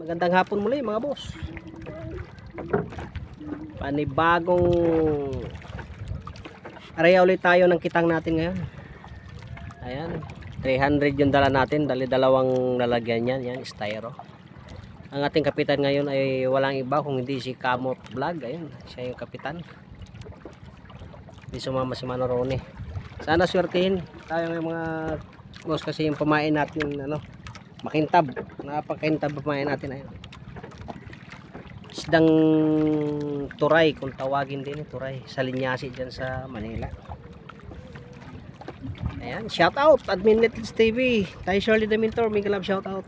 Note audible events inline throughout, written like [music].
Magandang hapon muli mga boss. Panibagong area ulit tayo ng kitang natin ngayon. Ayan. 300 yung dala natin. Dali dalawang lalagyan yan. Yan, styro. Ang ating kapitan ngayon ay walang iba kung hindi si Kamot Vlog. Ayun, siya yung kapitan. Hindi sumama si Mano Rone. Sana swertihin tayo ng mga boss kasi yung pamain natin ano, makintab. Napakakintab pamain natin ayun isdang turay kung tawagin din turay. Sa linyasi dyan sa Manila. Ayan shout out admin Netlits TV tayo Shirley the Mentor Miguel Love shout out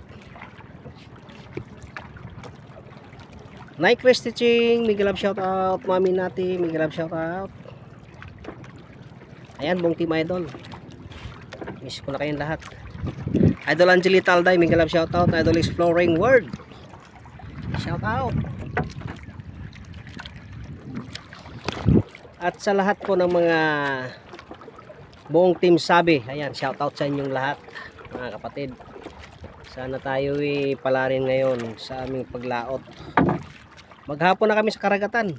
Nike Rest Stitching Miguel Love shout out Mami Nati Miguel Love shout out ayan buong team idol miss ko na kayong lahat Idol Angelita Alday, Miguel Love shoutout. Idol Exploring World. Shoutout. At sa lahat po ng mga buong team sabi, ayan, shoutout sa inyong lahat, mga kapatid. Sana tayo palarin ngayon sa aming paglaot. Maghapon na kami sa karagatan.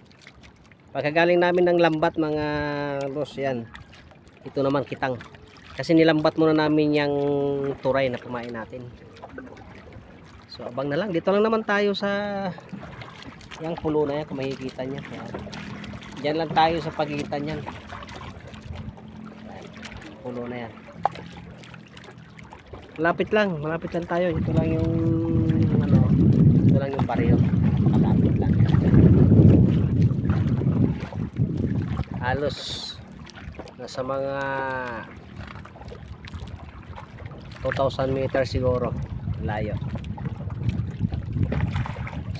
Pagkagaling namin ng lambat mga boss, yan. Ito naman kitang. Kasi nilambat muna namin yung turay na kumain natin. So abang na lang. Dito lang naman tayo sa yung pulo na yan kung makikita nyo. Yan. Diyan lang tayo sa pagitan yan. Pulo na yan. Malapit lang. Malapit lang tayo. Ito lang yung ano, ito lang yung baryo. Malapit lang. Halos nasa mga 2,000 meters siguro. Layo.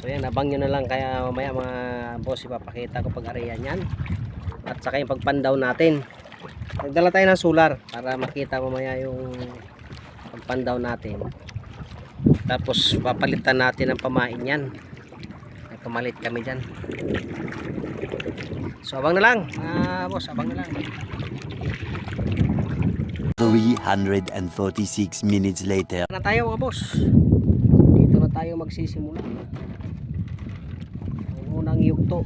So yan abang nyo na lang. Kaya mamaya mga boss ipapakita ko pag ariyan yan. At saka yung pagpandaw natin. Nagdala tayo ng solar para makita mamaya yung pagpandaw natin. Tapos papalitan natin ang pamain yan. Pamalit kami dyan. So abang na lang mga boss abang na lang 346 minutes later. na tayo mga boss. Dito na tayo magsisimula. Ang unang yugto.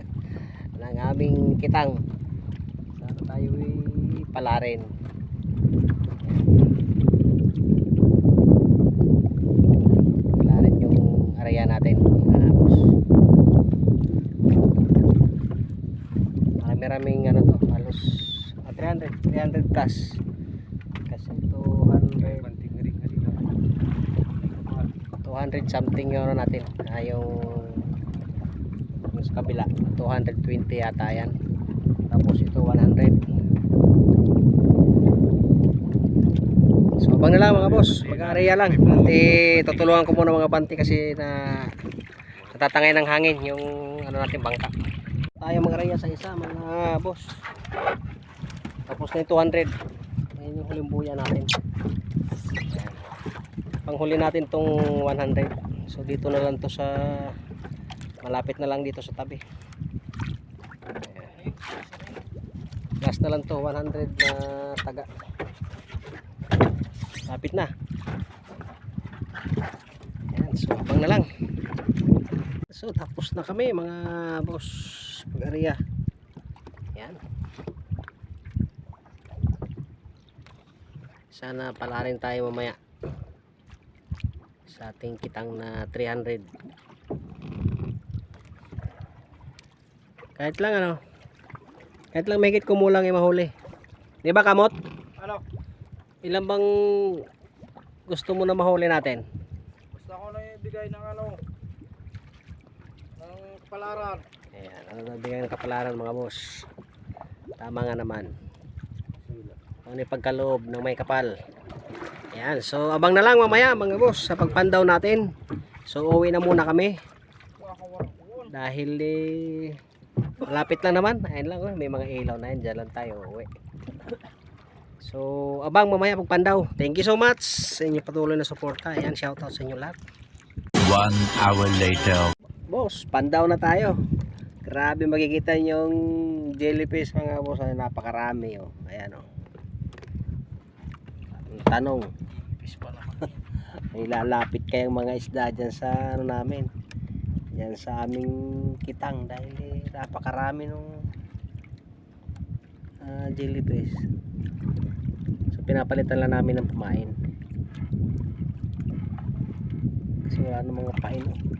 [laughs] Ng aming kitang. Sana tayo palarin. Palarin yung area natin mga boss. Marami raming ano to halos ah, 300 300 plus kasi 200 200 something yung ano natin. Ah, yung yung sa kabila. 220 yata yan. Tapos ito 100 so abang na lang mga boss. Mag-area lang. Pati tutulungan ko muna mga banti kasi na natatangay ng hangin yung ano natin bangka. Tayo mag-area sa isa mga boss. Tapos na yung 200 ayun yung huling buya natin. Ayan. panghuli natin tong 100 so dito na lang to sa malapit na lang dito sa tabi. Ayan. last na lang to 100 na taga. Lapit na. Ayan, so abang na lang. So tapos na kami mga boss. Pag-area yan sana pala rin tayo mamaya sa ating kitang na 300 kahit lang ano kahit lang may kumulang yung mahuli di ba kamot? Ano? ilan bang gusto mo na mahuli natin? Gusto ko na ibigay ng ano ng palaran. ayan ano na bigyan ng kapalaran mga boss tama nga naman ano yung pagkaloob ng may kapal. Ayan so abang na lang mamaya mga boss sa pagpandaw natin. So uwi na muna kami. Dahil eh, malapit lang naman. Ayun lang oh, may mga ilaw na yan. Dyan lang tayo uwi so abang mamaya pagpandaw. Thank you so much sa inyo patuloy na suporta. Ayan shoutout sa inyo lahat. One hour later. boss pandaw na tayo. Grabe makikita yung jellyfish mga boss. Napakarami oh. Ayan oh. Ang tanong Fish pala. [laughs] May lalapit kayang mga isda dyan sa ano namin. Yan sa aming kitang dahil eh, napakarami nung ah, jellyfish. So pinapalitan lang namin ng pamain. Kasi wala na mga pain. oh.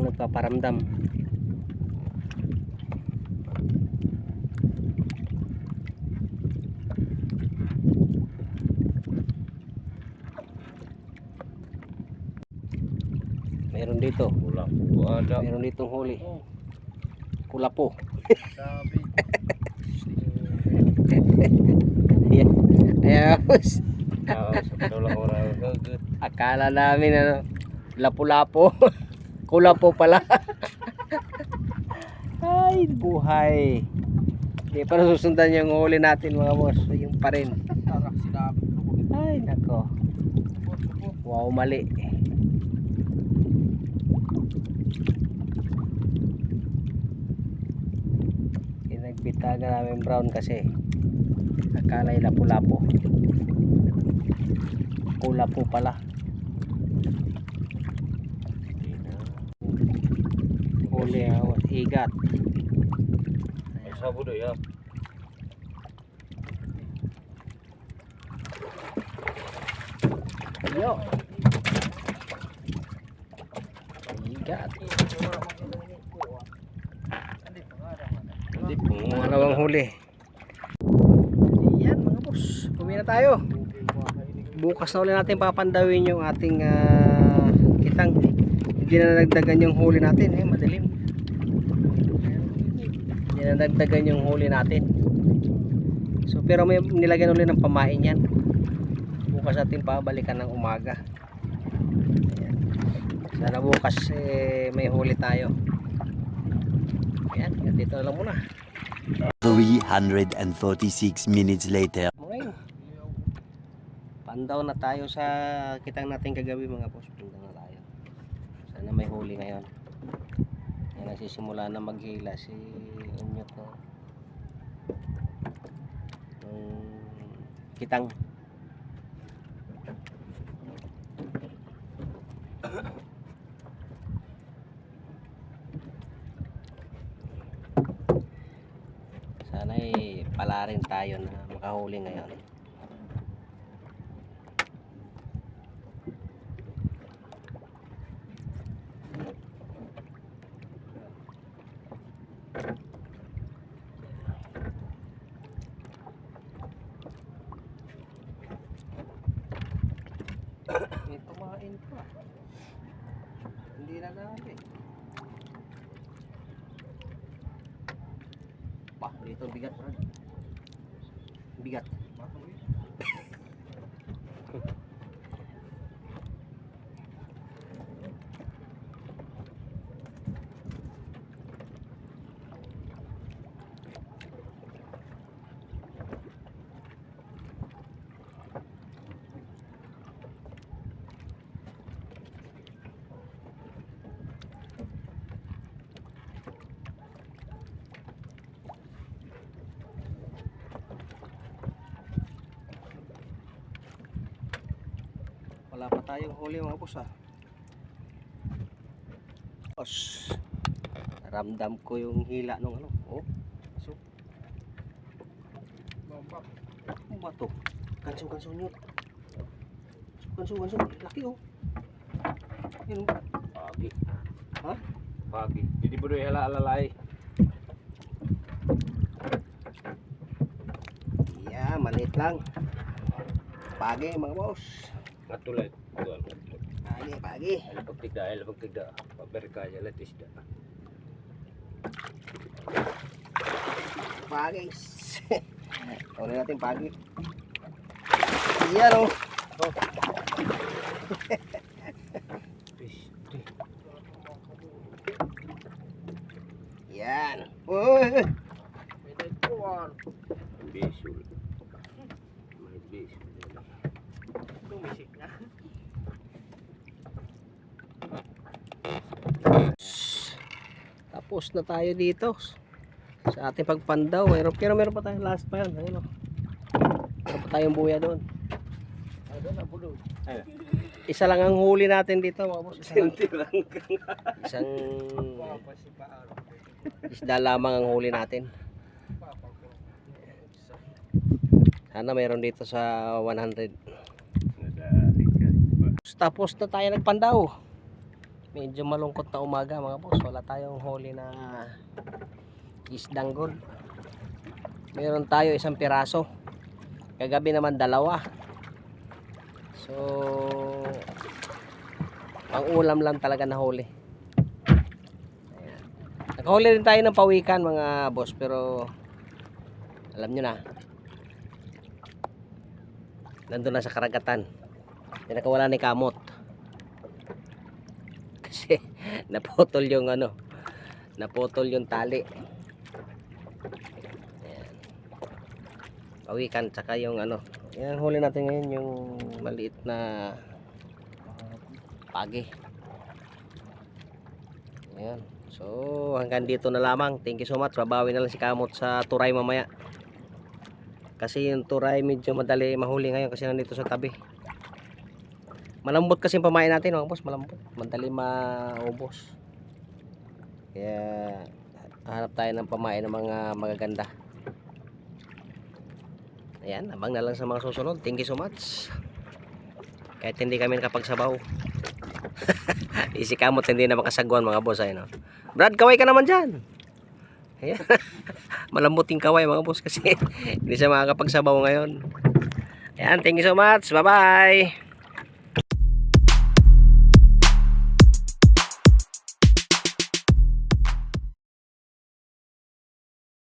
Pang nagpaparamdam. Meron dito. Wala po ada. Meron ditong huli. Kulapo. sabi. Ah, orang gagat. Akala namin ano, lapu-lapo. [laughs] Kulapo pala. [laughs] Ay, buhay. Hindi pa nasusundan yung huli natin mga boss. Yung pa rin. Ay, nako. Wow, mali. Pinagbitagan namin brown kasi akala ay lapu-lapo. Kulapo pala. Huli ang igat. Ay sabo do ya. Yo. Igat. Hindi. Pangalawang huli. Yan mga boss. Uwi na tayo. Bukas na ulit natin papandawin yung ating ah, kitang. Hindi na nagdagan yung huli natin. Eh, madilim. Hindi na nagdagan yung huli natin. So pero may nilagyan ulit ng pamain yan. Bukas natin pabalikan ng umaga. Ayan. Sana bukas eh, may huli tayo. Ayan, dito na lang muna. 346 minutes later. Morning. Pandaw na tayo sa kitang natin kagabi mga boss. Pandaw na tayo. Sana may huli ngayon. Yan nagsisimula na maghila si Unyo to. Nung kitang. Sana ay pala rin tayo na makahuli ngayon. May tumain pa. Hindi na dami. Pa, dito bigat, Brad. Bigat. Wala pa tayong huli mga boss ah. Boss. Ramdam ko yung hila nung ano. Oh. So, Lompak. ano ba to? Kanso kanso nyo. Kanso kanso. Laki oh. Yun. oh. Pagi. Ha? Pagi. Jadi bodo hala alalay. Yeah, maliit lang. Pagi mga boss. Natulad. Tuwal ko. Pagi, [laughs] pagi. Ala pagtigda, ala pagtigda. Paberkaya, ala [laughs] tisda. Pagi. Ulit natin pagi. Yan o. Oh. Yan. Uy, uy, uy. Tapos na tayo dito sa ating pagpandaw. Pero, pero meron pa tayong last pa yan. Ayun o. Meron pa tayong buya doon. Ay, doon na bulog. Isa lang ang huli natin dito mga boss. Isa lang. Isang isda lamang ang huli natin. Sana meron dito sa 100. Tapos na tayo nagpandaw. Medyo malungkot na umaga mga boss. Wala tayong huli na isdang gold. Meron tayo isang piraso. Kagabi naman dalawa. So, ang ulam lang talaga na huli. Ayan. Nakahuli rin tayo ng pawikan mga boss pero alam nyo na nandun na sa karagatan pinakawala ni kamot [laughs] naputol yung ano naputol yung tali Ayan. pawikan tsaka yung ano yan huli natin ngayon yung maliit na pagi Ayan. So, hanggang dito na lamang. Thank you so much. Babawi na lang si Kamot sa turay mamaya. Kasi yung turay medyo madali mahuli ngayon kasi nandito sa tabi. Malambot kasi yung pamain natin, mga boss. Malambot. Madali maubos. Kaya, hanap tayo ng pamain ng mga magaganda. Ayan, abang na lang sa mga susunod. Thank you so much. Kahit hindi kami nakapagsabaw. [laughs] Isi kamot hindi na makasagwan mga boss ay no. Brad, kaway ka naman dyan. Ayan. [laughs] Malambuting kaway mga boss kasi [laughs] hindi siya makakapagsabaw ngayon. Ayan, thank you so much. Bye-bye.